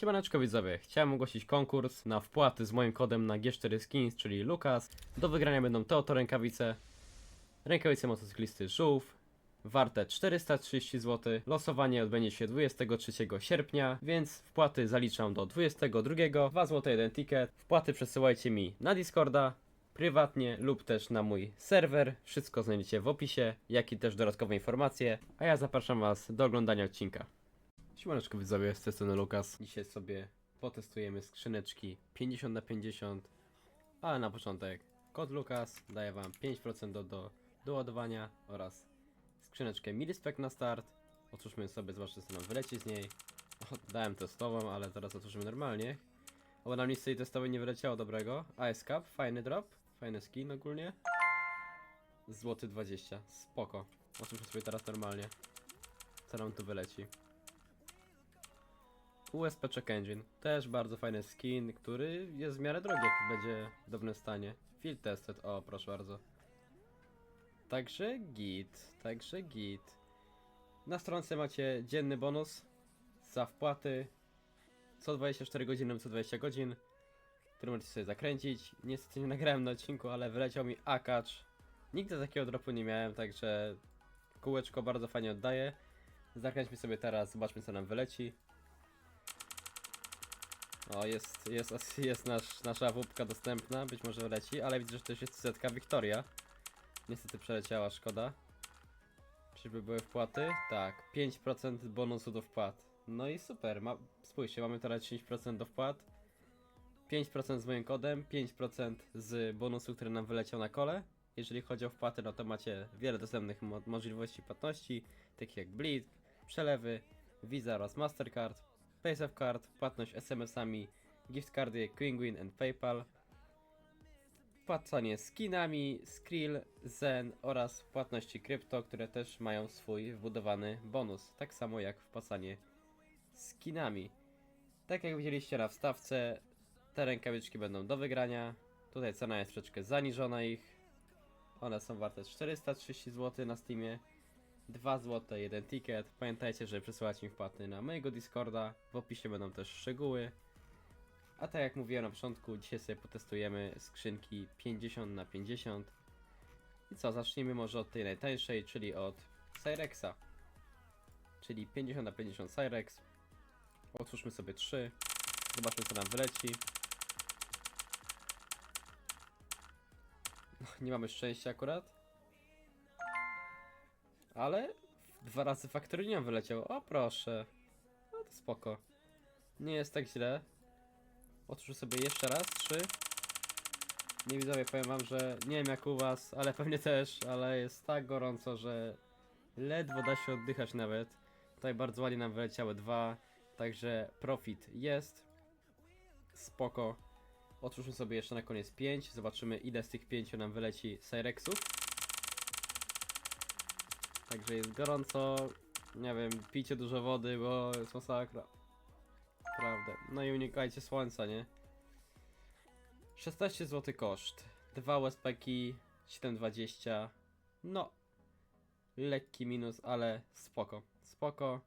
Siemaneczko widzowie, chciałem ogłosić konkurs na wpłaty z moim kodem na G4 Skins, czyli Lukas. Do wygrania będą te oto rękawice. Rękawice motocyklisty Żółw, warte 430 zł. Losowanie odbędzie się 23 sierpnia, więc wpłaty zaliczam do 22. 2 zł jeden ticket. Wpłaty przesyłajcie mi na Discorda, prywatnie lub też na mój serwer. Wszystko znajdziecie w opisie, jak i też dodatkowe informacje. A ja zapraszam was do oglądania odcinka. Siemaneczko widzowie, z tej strony Lukas. Dzisiaj sobie potestujemy skrzyneczki 50 na 50 ale na początek kod Lukas daje wam 5% do, do doładowania oraz skrzyneczkę Milispec na start. Otwórzmy sobie, zobaczcie co nam wyleci z niej. O, dałem testową, ale teraz otworzymy normalnie. Bo nam nic z tej testowej nie wyleciało dobrego. AS Cup, fajny drop, fajny skin ogólnie. Złoty 20, spoko. Otwórzmy sobie teraz normalnie. Co nam tu wyleci? USP Check Engine. Też bardzo fajny skin, który jest w miarę drogi, jak będzie w dobrym stanie. Field tested, o proszę bardzo. Także git, także git. Na stronce macie dzienny bonus za wpłaty co 24 godziny lub co 20 godzin, który możecie sobie zakręcić. Niestety nie nagrałem na odcinku, ale wyleciał mi akacz. Nigdy takiego dropu nie miałem, także kółeczko bardzo fajnie oddaje. Zakręćmy sobie teraz, zobaczmy co nam wyleci. O, jest, jest, jest nasz, nasza wódka dostępna, być może leci, ale widzę, że też jest setka Wiktoria. Niestety przeleciała, szkoda. Czyżby były wpłaty? Tak, 5% bonusu do wpłat. No i super, ma, spójrzcie, mamy teraz 10% do wpłat. 5% z moim kodem, 5% z bonusu, który nam wyleciał na kole. Jeżeli chodzi o wpłaty, no to macie wiele dostępnych mo możliwości płatności, takich jak Blitz, przelewy, Visa oraz Mastercard, PaySafe Card, płatność SMS-ami, gift cardy, Quingwin and PayPal, płacenie skinami, Skrill, Zen oraz płatności krypto, które też mają swój wbudowany bonus, tak samo jak wpłacanie skinami. Tak jak widzieliście na wstawce, te rękawiczki będą do wygrania. Tutaj cena jest troszeczkę zaniżona ich. One są warte 430 zł na Steamie. 2 zł, jeden ticket. Pamiętajcie, że przesyłać mi wpłaty na mojego Discorda. W opisie będą też szczegóły. A tak jak mówiłem na początku, dzisiaj sobie potestujemy skrzynki 50 na 50 I co, zacznijmy może od tej najtańszej, czyli od Cyrexa. Czyli 50 na 50 Cyrex. Otwórzmy sobie 3. Zobaczmy co nam wyleci. No, Nie mamy szczęścia akurat. Ale dwa razy Factorinium wyleciał. O proszę. No to spoko. Nie jest tak źle. Otwórzę sobie jeszcze raz, trzy. Nie widzowie, powiem wam, że nie wiem jak u was, ale pewnie też, ale jest tak gorąco, że ledwo da się oddychać nawet. Tutaj bardzo ładnie nam wyleciały dwa, także profit jest. Spoko. Otwórzmy sobie jeszcze na koniec 5, zobaczymy ile z tych pięciu nam wyleci Cyrexów. Także jest gorąco, nie wiem, pijcie dużo wody, bo jest masakra. Prawda. No i unikajcie słońca, nie? 16 zł koszt. Dwa USPki, 7,20. No. Lekki minus, ale spoko. Spoko.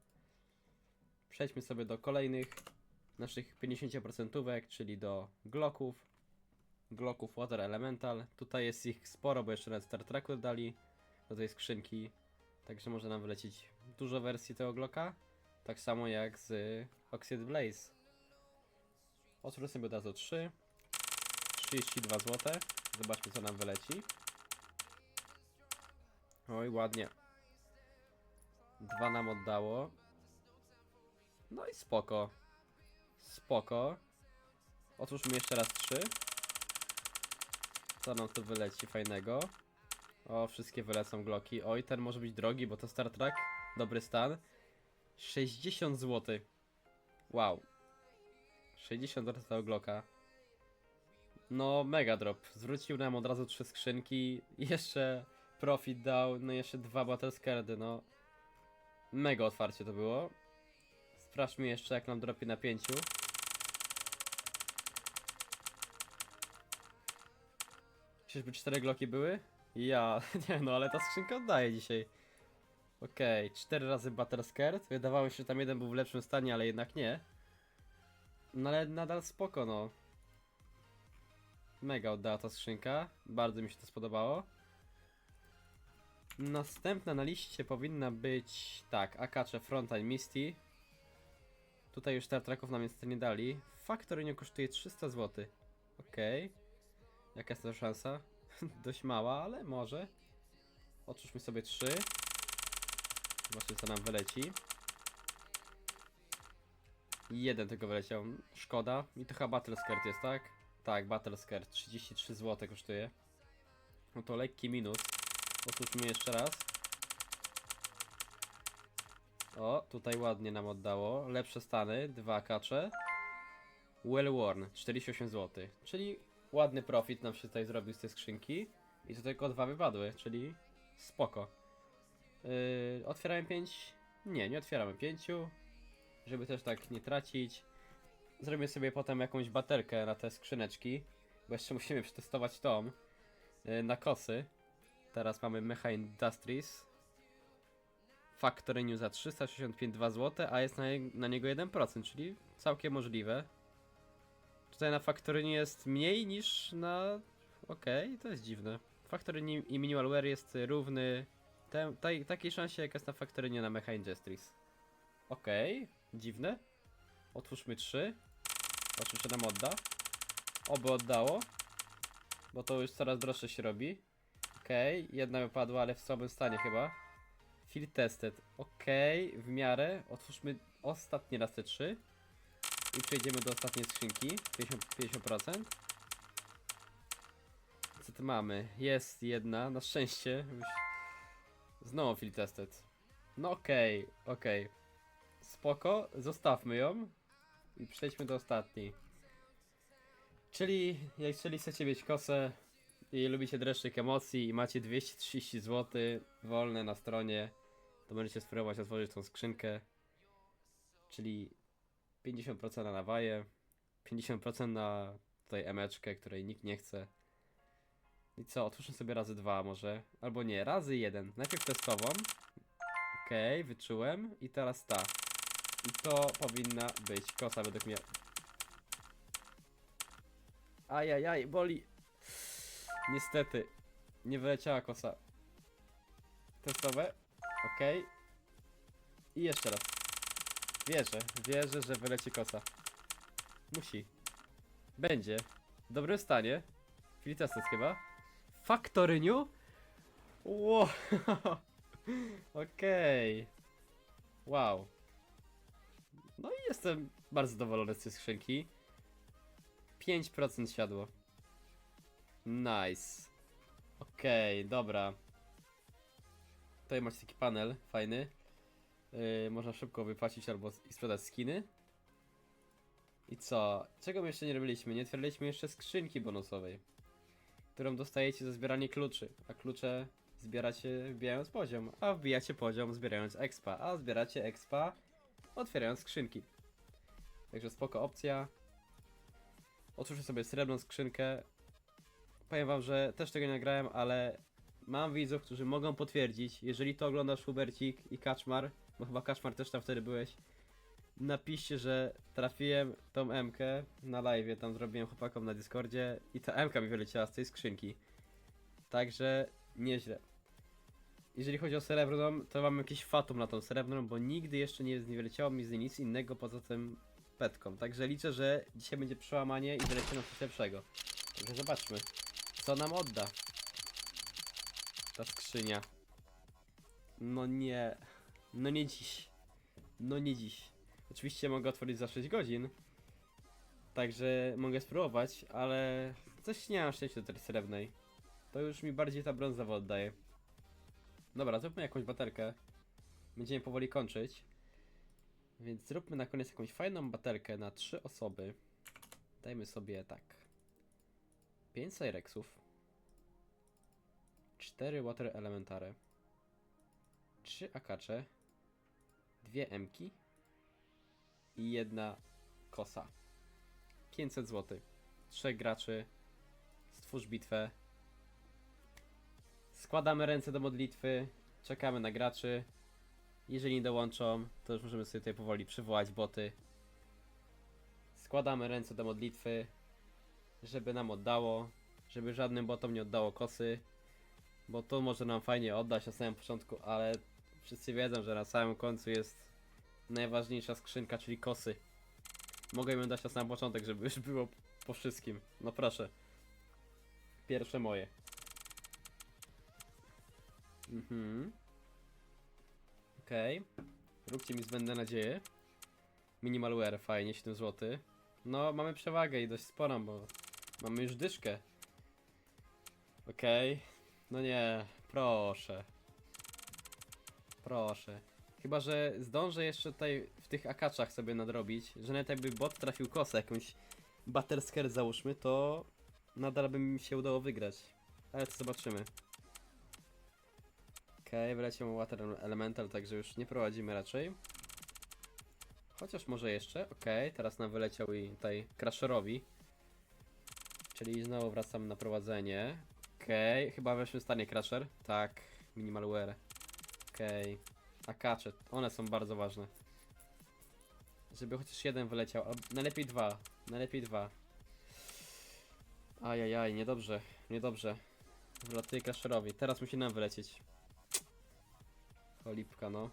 Przejdźmy sobie do kolejnych naszych 50%, czyli do Glocków. Glocków Water Elemental. Tutaj jest ich sporo, bo jeszcze nawet Star Treku dali do tej skrzynki. Także może nam wylecieć dużo wersji tego Glocka. Tak samo jak z Oxide Blaze. Otwórzę sobie od razu 3. 32 zł. Zobaczmy co nam wyleci. Oj, ładnie. Dwa nam oddało. No i spoko. Spoko. Otwórzmy jeszcze raz 3. Co nam tu wyleci fajnego? O, wszystkie wylecą gloki. Oj, ten może być drogi, bo to Star Trek. Dobry stan. 60 zł. Wow. 60 zł tego Glocka. No, mega drop. Zwrócił nam od razu trzy skrzynki. Jeszcze profit dał. No, jeszcze dwa battle scardy, no. Mega otwarcie to było. Sprawdźmy jeszcze, jak nam dropi na pięciu. Czyżby cztery Glocki były? Ja, nie no, ale ta skrzynka oddaje dzisiaj. Okej, cztery razy Battle Skirt. Wydawało się, że tam jeden był w lepszym stanie, ale jednak nie. No ale nadal spoko, no. Mega oddała ta skrzynka. Bardzo mi się to spodobało. Następna na liście powinna być, tak, Akacze Frontline Misty. Tutaj już Star Treków nam niestety nie dali. Factory nie kosztuje 300 zł. Okej. Jaka jest to szansa? Dość mała, ale może. Otwórzmy sobie trzy. Zobaczmy co nam wyleci. Jeden tylko wyleciał. Szkoda. I to chyba Battle Skirt jest, tak? Tak, Battle Skirt. 33 zł kosztuje. No to lekki minus. Otwórzmy jeszcze raz. O, tutaj ładnie nam oddało. Lepsze stany, dwa kacze. Well worn, 48 zł. Czyli ładny profit nam się tutaj zrobił z tej skrzynki. I to tylko dwa wypadły, czyli spoko. Yy, otwieramy 5? Nie, nie otwieramy 5. Żeby też tak nie tracić. Zrobimy sobie potem jakąś baterkę na te skrzyneczki. Bo jeszcze musimy przetestować tą yy, na kosy. Teraz mamy Mecha Industries. Factory New za 365,2 zł, a jest na, na niego 1%, czyli całkiem możliwe. Tutaj na Factory New jest mniej niż na... Okej, to jest dziwne. Factory New i Minimalware jest równy te, tej, takiej szansie jak jest na Factory New na Mecha Industries. Okej, dziwne. Otwórzmy 3. Zobaczmy, czy nam odda. Oby oddało. Bo to już coraz droższe się robi. Okej, jedna wypadła, ale w słabym stanie chyba. Field tested. Okej, w miarę. Otwórzmy ostatni raz te trzy. I przejdziemy do ostatniej skrzynki. 50%. 50%. Co tu mamy? Jest jedna, na szczęście. Znowu field tested. No okej, okej. Spoko, zostawmy ją. I przejdźmy do ostatniej. Czyli, jeżeli chcecie mieć kosę, i lubicie dreszczyk emocji i macie 230 zł wolne na stronie, to możecie spróbować otworzyć tą skrzynkę. Czyli 50% na nawaje, 50% na tutaj emeczkę, której nikt nie chce. I co, otwórzmy sobie razy dwa może, albo nie, razy jeden. Najpierw testową. Okej, wyczułem. I teraz ta. I to powinna być kosa według mnie. Ajajaj, boli. Niestety, nie wyleciała kosa. Testowe. Okej. I jeszcze raz. Wierzę, wierzę, że wyleci kosa. Musi. Będzie. W dobrym stanie. Chwili testet chyba. Factory New? Wow. Okej. Wow. No i jestem bardzo zadowolony z tej skrzynki. 5% siadło. Nice. Okej, dobra. Tutaj macie taki panel fajny. Yy, można szybko wypłacić albo i sprzedać skiny. I co? Czego my jeszcze nie robiliśmy? Nie otwieraliśmy jeszcze skrzynki bonusowej, którą dostajecie za zbieranie kluczy. A klucze zbieracie wbijając poziom, a wbijacie poziom zbierając expa, a zbieracie expa otwierając skrzynki. Także spoko opcja. Otwórzę sobie srebrną skrzynkę. Powiem wam, że też tego nie nagrałem, ale mam widzów, którzy mogą potwierdzić, jeżeli to oglądasz Hubercik i Kaczmar, bo chyba Kaczmar też tam wtedy byłeś, napiszcie, że trafiłem tą M na live, tam zrobiłem chłopakom na Discordzie i ta M mi wyleciała z tej skrzynki. Także nieźle. Jeżeli chodzi o srebrną, to mam jakiś fatum na tą srebrną, bo nigdy jeszcze nie, nie wyleciało mi z niej nic innego poza tym petką. Także liczę, że dzisiaj będzie przełamanie i wyleci nam coś lepszego. Także zobaczmy, co nam odda ta skrzynia. No nie, no nie dziś. No nie dziś. Oczywiście mogę otworzyć za 6 godzin. Także mogę spróbować, ale coś nie mam szczęścia do tej srebrnej. To już mi bardziej ta brązowa oddaje. Dobra, zróbmy jakąś baterkę. Będziemy powoli kończyć. Więc zróbmy na koniec jakąś fajną baterkę na trzy osoby. Dajmy sobie tak. 5 Cyrexów. 4 Water Elementare. 3 Akacze. 2 Mki. I jedna kosa. 500 zł. 3 graczy. Stwórz bitwę. Składamy ręce do modlitwy. Czekamy na graczy. Jeżeli nie dołączą, to już możemy sobie tutaj powoli przywołać boty. składamy ręce do modlitwy, żeby nam oddało, żeby żadnym botom nie oddało kosy, bo to może nam fajnie oddać na samym początku, ale wszyscy wiedzą, że na samym końcu jest najważniejsza skrzynka, czyli kosy. Mogę ją dać na sam początek, żeby już było po wszystkim. No proszę. Pierwsze moje. Mhm. Okej. Róbcie mi zbędne nadzieje. Minimalware, fajnie, 7 zł. No, mamy przewagę i dość sporą, bo mamy już dyszkę. Okej. No nie, proszę. Proszę. Chyba, że zdążę jeszcze tutaj w tych akaczach sobie nadrobić, że nawet jakby bot trafił kosę, jakąś Battle Scare załóżmy, to nadal by mi się udało wygrać. Ale to zobaczymy. Okej, wyleciał mu Water Elemental, także już nie prowadzimy raczej. Chociaż może jeszcze. Okej, teraz nam wyleciał i tutaj Crasherowi. Czyli znowu wracam na prowadzenie. Okej, chyba weszły stanie Crasher. Tak, minimalware. Okej. A kacze, one są bardzo ważne. Żeby chociaż jeden wyleciał, a najlepiej dwa. Najlepiej dwa. Ajajaj, niedobrze, niedobrze. Wylatuje Crasherowi. Teraz musi nam wylecieć. Cholipka, no.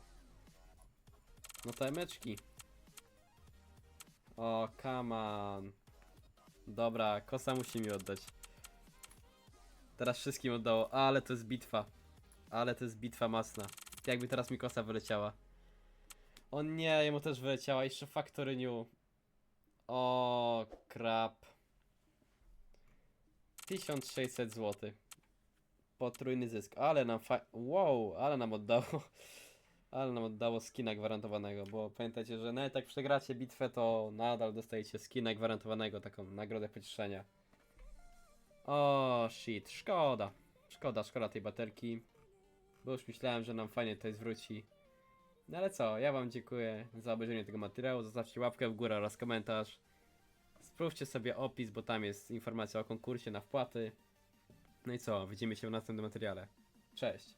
No te meczki. O, come on. Dobra, kosa musi mi oddać. Teraz wszystkim oddało, ale to jest bitwa. Ale to jest bitwa masna. Jakby teraz mi kosa wyleciała. O nie, jemu też wyleciała, jeszcze Factory New. O, krap. 1600 zł. Potrójny zysk, ale nam fa... Wow, ale nam oddało. Ale nam oddało skina gwarantowanego, bo pamiętajcie, że nawet jak przegracie bitwę, to nadal dostajecie skina gwarantowanego, taką nagrodę pocieszenia. O, shit, szkoda. Szkoda, szkoda tej baterki. Bo już myślałem, że nam fajnie tutaj zwróci. No ale co, ja wam dziękuję za obejrzenie tego materiału. Zostawcie łapkę w górę oraz komentarz. Sprawdźcie sobie opis, bo tam jest informacja o konkursie na wpłaty. No i co, widzimy się w następnym materiale. Cześć.